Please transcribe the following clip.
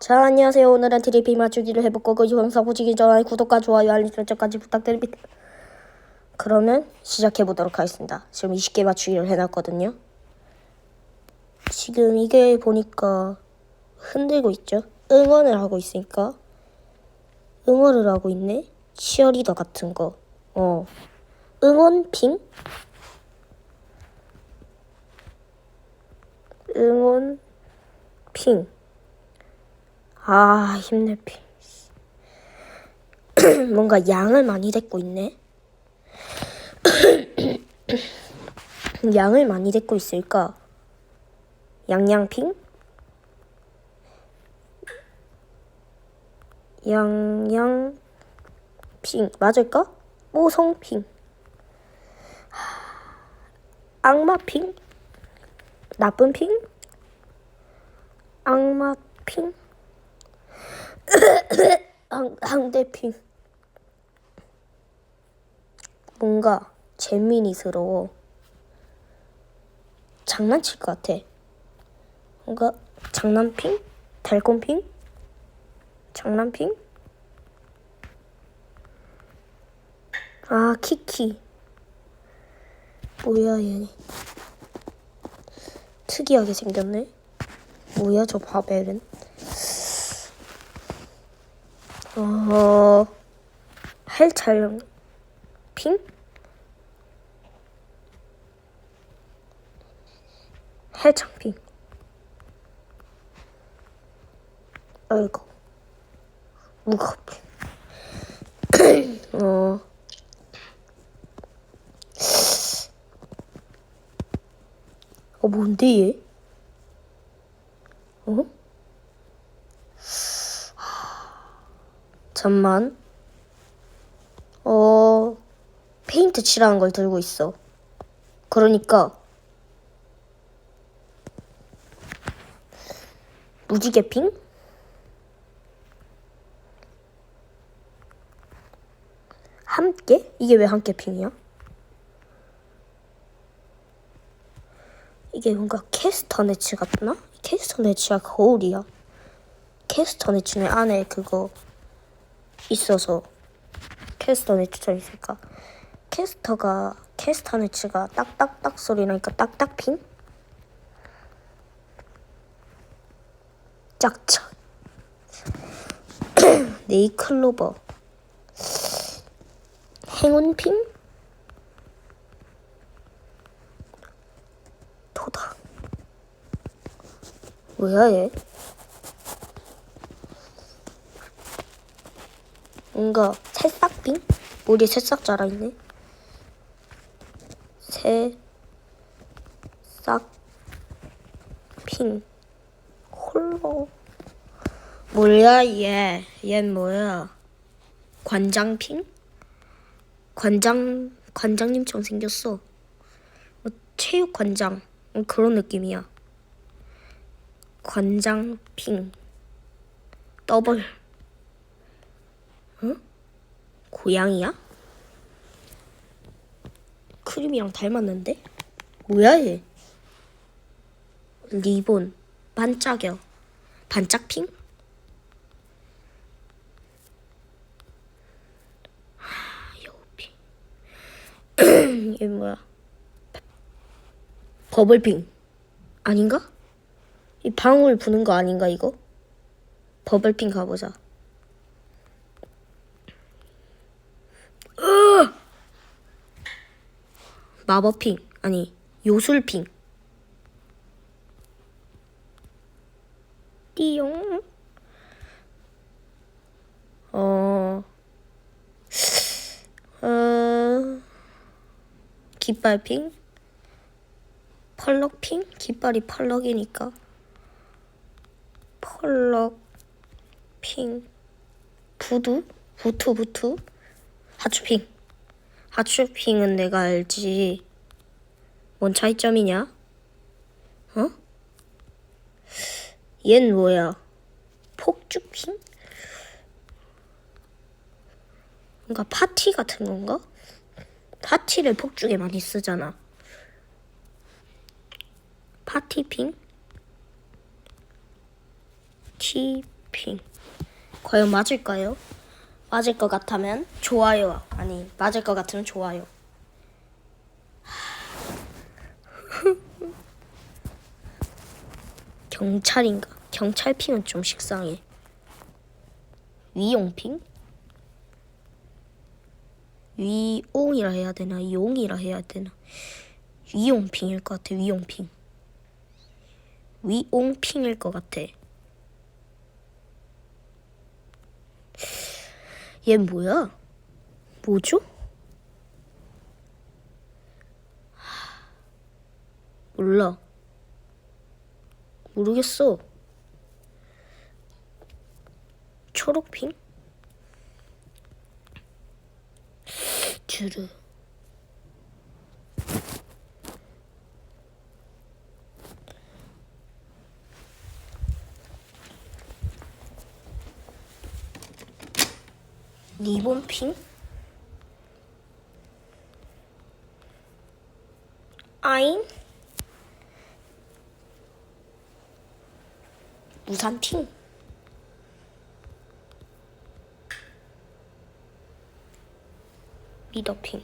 자, 안녕하세요. 오늘은 트리피 맞추기를 해볼 거고 영상 보시기 전에 구독과 좋아요, 알림 설정까지 부탁드립니다. 그러면 시작해 보도록 하겠습니다. 지금 20개 맞추기를 해놨거든요. 지금 이게 보니까 흔들고 있죠? 응원을 하고 있으니까 응원을 하고 있네? 치어리더 같은 거. 어. 응원핑? 응원핑. 아, 힘내 피. 뭔가 양을 많이 댔고 있네. 양을 많이 댔고 있을까? 양양핑? 양양핑 맞을까? 뽀송핑 악마핑? 나쁜핑? 악마핑? 한, 한대핑 뭔가 재미니스러워 장난칠 것 같아 뭔가 장난핑? 달콤핑? 장난핑? 아 키키 뭐야 얘 특이하게 생겼네 뭐야 저 바벨은 어, 할 촬영 핑? 해창핑 아이고 무겁게 어 어, 뭔데 얘? 어? 잠만. 어, 페인트 칠하는 걸 들고 있어. 그러니까 무지개 핑? 함께? 이게 왜 함께 핑이야? 이게 뭔가 캐스터 네츠 같나? 캐스터 네츠가 거울이야. 캐스터 네츠는 안에 그거 있어서 캐스터 네츠처럼 있으니까 캐스터가 캐스터 네츠가 딱딱딱 소리 나니까 딱딱핑? 짝짝 네이클로버 행운핑? 도다 뭐야 얘? 뭔가 새싹빙? 머리에 새싹 자라있네 새싹핑 홀로 뭐야 얘? 얜 뭐야? 관장핑? 관장 관장님처럼 생겼어. 어, 체육 관장 어, 그런 느낌이야. 관장핑 더블. 응? 고양이야? 크림이랑 닮았는데? 뭐야 얘? 리본 반짝여 반짝핑? 여우핑 얘 뭐야? 버블핑 아닌가? 이 방울 부는 거 아닌가 이거? 버블핑 가보자. 으! 마법핑 아니 요술핑. 띠용. 어. 어. 깃발핑? 펄럭핑? 깃발이 펄럭이니까. 펄럭핑. 부두? 부투, 부투? 하추핑. 하추핑은 내가 알지. 뭔 차이점이냐? 어? 얜 뭐야? 폭주핑? 뭔가 파티 같은 건가? 파티를 폭죽에 많이 쓰잖아. 파티핑? 티 핑. 과연 맞을까요? 맞을 것 같다면 좋아요. 아니, 맞을 것 같으면 좋아요. 경찰인가? 경찰 핑은 좀 식상해. 위용핑? 위옹이라 해야 되나? 용이라 해야 되나? 위용핑일 것 같아. 위용핑. 위옹핑일 것 같아. 얘 뭐야? 뭐죠? 몰라. 모르겠어. 초록핑? 주르. 리본 핑? 아인? 우산핑? 리더 핑?